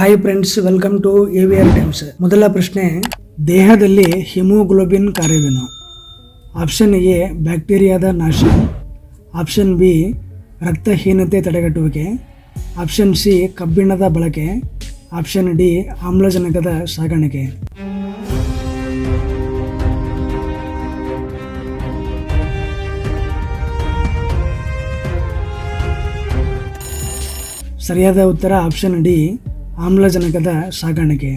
Hi friends welcome to AVR times ಮೊದಲ ಪ್ರಶ್ನೆ, ದೇಹದಲ್ಲಿ ಹಿಮೋಗ್ಲೋಬಿನ್ ಕಾರ್ಯವೇನು? ಆಪ್ಷನ್ ಎ ಬ್ಯಾಕ್ಟೀರಿಯಾದ ನಾಶ. ಆಪ್ಷನ್ ಬಿ, ರಕ್ತಹೀನತೆ ತಡೆಗಟ್ಟುವಿಕೆ. ಆಪ್ಷನ್ ಸಿ, ಕಬ್ಬಿಣದ ಬಳಕೆ. ಆಪ್ಷನ್ ಡಿ, ಆಮ್ಲಜನಕದ ಸಾಗಾಣಿಕೆ. ಸರಿಯಾದ ಉತ್ತರ ಆಪ್ಷನ್ ಡಿ ಆಮ್ಲಜನಕದ ಸಾಗಾಣಿಕೆ.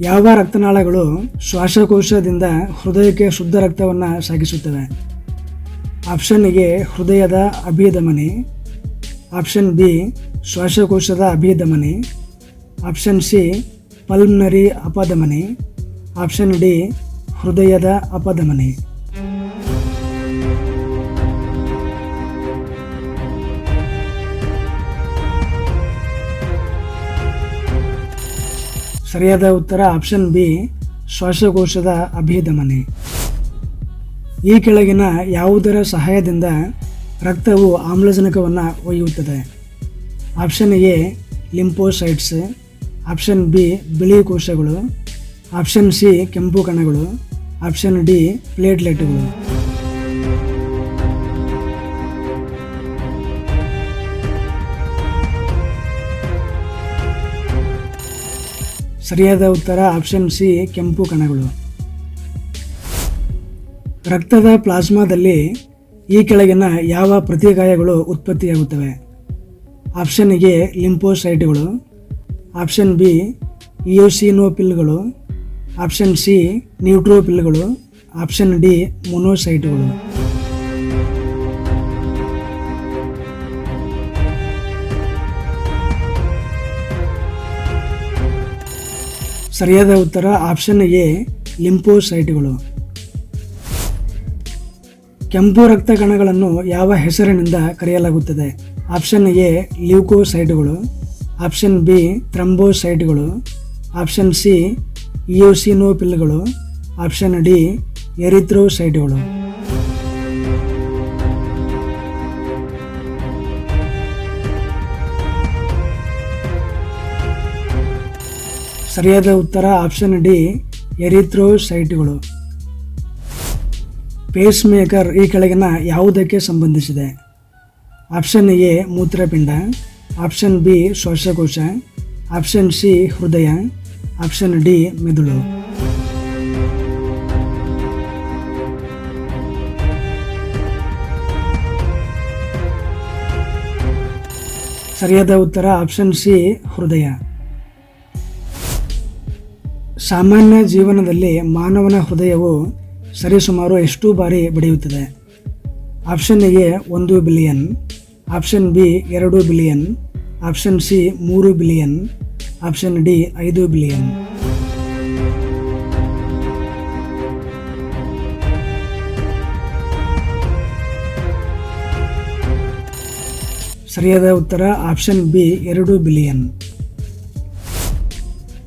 ಯಾವ ರಕ್ತನಾಳಗಳು ಶ್ವಾಸಕೋಶದಿಂದ ಹೃದಯಕ್ಕೆ ಶುದ್ಧ ರಕ್ತವನ್ನು ಸಾಗಿಸುತ್ತವೆ? ಆಪ್ಷನ್ ಎ, ಹೃದಯದ ಅಭಿಧಮನಿ ಆಪ್ಷನ್ ಬಿ, ಶ್ವಾಸಕೋಶದ ಅಭಿಧಮನಿ ಆಪ್ಷನ್ ಸಿ, ಪಲ್ಮ್ನರಿ ಅಪಧಮನಿ ಆಪ್ಷನ್ ಡಿ, ಹೃದಯದ ಅಪಧಮನಿ ಸರಿಯಾದ ಉತ್ತರ ಆಪ್ಷನ್ ಬಿ, ಶ್ವಾಸಕೋಶದ ಅಭಿಧಮನಿ ಈ ಕೆಳಗಿನ ಯಾವುದರ ಸಹಾಯದಿಂದ ರಕ್ತವು ಆಮ್ಲಜನಕವನ್ನು ಒಯ್ಯುತ್ತದೆ? Option A lymphocytes option B ಬಿಳಿ ಕೋಶಗಳು ಆಪ್ಷನ್ ಸಿ, ಕೆಂಪು ಕಣಗಳು. ಆಪ್ಷನ್ ಡಿ, ಪ್ಲೇಟ್ಲೆಟ್ಗಳು. ಸರಿಯಾದ ಉತ್ತರ ಆಪ್ಷನ್ ಸಿ, ಕೆಂಪು ಕಣಗಳು. ರಕ್ತದ ಪ್ಲಾಸ್ಮಾದಲ್ಲಿ ಈ ಕೆಳಗಿನ ಯಾವ ಪ್ರತಿಕಾಯಗಳು ಉತ್ಪತ್ತಿಯಾಗುತ್ತವೆ? ಆಪ್ಷನ್ ಎ ಲಿಂಪೋಸೈಟ್ಗಳು ಆಪ್ಷನ್ ಬಿ, ಇಯೋಸಿನೋಪಿಲ್ಗಳು. ಆಪ್ಷನ್ ಸಿ, ನ್ಯೂಟ್ರೋಪಿಲ್ಗಳು. ಆಪ್ಷನ್ ಡಿ, ಮೊನೋಸೈಟ್ಗಳು. ಸರಿಯಾದ ಉತ್ತರ ಆಪ್ಷನ್ ಎ ಲಿಂಪೋಸೈಟ್ಗಳು ಕೆಂಪು ರಕ್ತ ಕಣಗಳನ್ನು ಯಾವ ಹೆಸರಿನಿಂದ ಕರೆಯಲಾಗುತ್ತದೆ? ಆಪ್ಷನ್ ಎ ಲ್ಯೂಕೋಸೈಟ್ಗಳು ಆಪ್ಷನ್ ಬಿ ಥ್ರಂಬೋಸೈಟ್ಗಳು ಆಪ್ಷನ್ ಸಿ ಇಯೋಸಿನೋಪಿಲ್ಗಳು ಆಪ್ಷನ್ ಡಿ ಎರಿಥ್ರೋಸೈಟ್ಗಳು ಸರಿಯಾದ ಉತ್ತರ ಆಪ್ಷನ್ ಡಿ ಎರಿಥ್ರೋಸೈಟ್ಗಳು ಪೇಸ್ ಮೇಕರ್ ಈ ಕೆಳಗಿನ ಯಾವುದಕ್ಕೆ ಸಂಬಂಧಿಸಿದೆ? ಆಪ್ಷನ್ ಎ ಮೂತ್ರಪಿಂಡ, ಆಪ್ಷನ್ ಬಿ ಶ್ವಾಸಕೋಶ, ಆಪ್ಷನ್ ಸಿ ಹೃದಯ, ಆಪ್ಷನ್ ಡಿ ಮೆದುಳು. ಸರಿಯಾದ ಉತ್ತರ ಆಪ್ಷನ್ ಸಿ ಹೃದಯ. ಸಾಮಾನ್ಯ ಜೀವನದಲ್ಲಿ ಮಾನವನ ಹೃದಯವು ಸರಿಸುಮಾರು ಎಷ್ಟು ಬಾರಿ ಬಡಿಯುತ್ತದೆ ಆಪ್ಷನ್ ಎ ಒಂದು ಬಿಲಿಯನ್, ಆಪ್ಷನ್ ಬಿ ಎರಡು ಬಿಲಿಯನ್, ಆಪ್ಷನ್ ಸಿ ಮೂರು ಬಿಲಿಯನ್, ಆಪ್ಷನ್ ಡಿ ಐದು ಬಿಲಿಯನ್. ಸರಿಯಾದ ಉತ್ತರ ಆಪ್ಷನ್ ಬಿ ಎರಡು ಬಿಲಿಯನ್.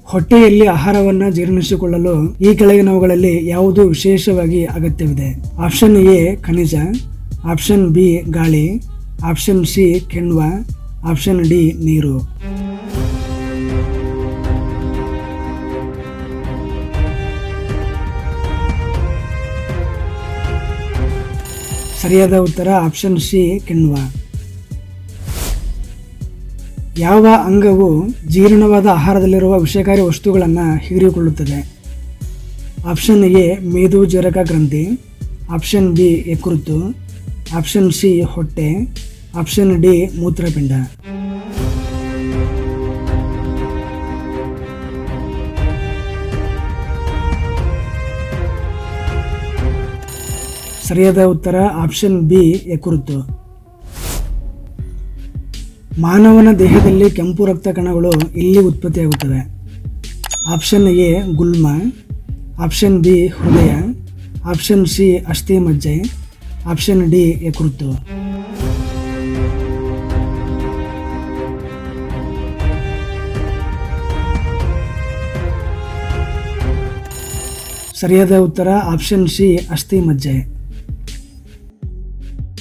ಹೊಟ್ಟೆಯಲ್ಲಿ ಆಹಾರವನ್ನು ಜೀರ್ಣಿಸಿಕೊಳ್ಳಲು ಈ ಕೆಳಗಿನವುಗಳಲ್ಲಿ ಯಾವುದು ವಿಶೇಷವಾಗಿ ಅಗತ್ಯವಿದೆ? ಆಪ್ಷನ್ ಎ ಖನಿಜ. ಆಪ್ಷನ್ ಬಿ ಗಾಳಿ. ಆಪ್ಷನ್ ಸಿ ಕೆಣ್ವ. ಆಪ್ಷನ್ ಡಿ ನೀರು. ಸರಿಯಾದ ಉತ್ತರ ಆಪ್ಷನ್ ಸಿ ಕಿಣ್ವ. ಯಾವ ಅಂಗವು ಜೀರ್ಣವಾದ ಆಹಾರದಲ್ಲಿರುವ ವಿಷಕಾರಿ ವಸ್ತುಗಳನ್ನು ಹೀರಿಕೊಳ್ಳುತ್ತದೆ ಆಪ್ಷನ್ ಎ ಮೇದುಜರಕ ಗ್ರಂಥಿ. ಆಪ್ಷನ್ ಬಿ ಯಕೃತ್ತು ಆಪ್ಷನ್ ಸಿ, ಹೊಟ್ಟೆ. ಆಪ್ಷನ್ ಡಿ, ಮೂತ್ರಪಿಂಡ. ಸರಿಯಾದ ಉತ್ತರ ಆಪ್ಷನ್ ಬಿ ಯಕೃತ್ತು ಮಾನವನ ದೇಹದಲ್ಲಿ ಕೆಂಪು ರಕ್ತ ಕಣಗಳು ಇಲ್ಲಿ ಉತ್ಪತ್ತಿಯಾಗುತ್ತವೆ ಆಪ್ಷನ್ ಎ, ಗುಲ್ಮ. ಆಪ್ಷನ್ ಬಿ, ಹೃದಯ. ಆಪ್ಷನ್ ಸಿ, ಅಸ್ಥಿ ಮಜ್ಜೆ. Option D, ಯಕೃತ್ತು. ಸರಿಯಾದ ಉತ್ತರ ಆಪ್ಷನ್ ಸಿ, ಅಸ್ಥಿ ಮಜ್ಜೆ.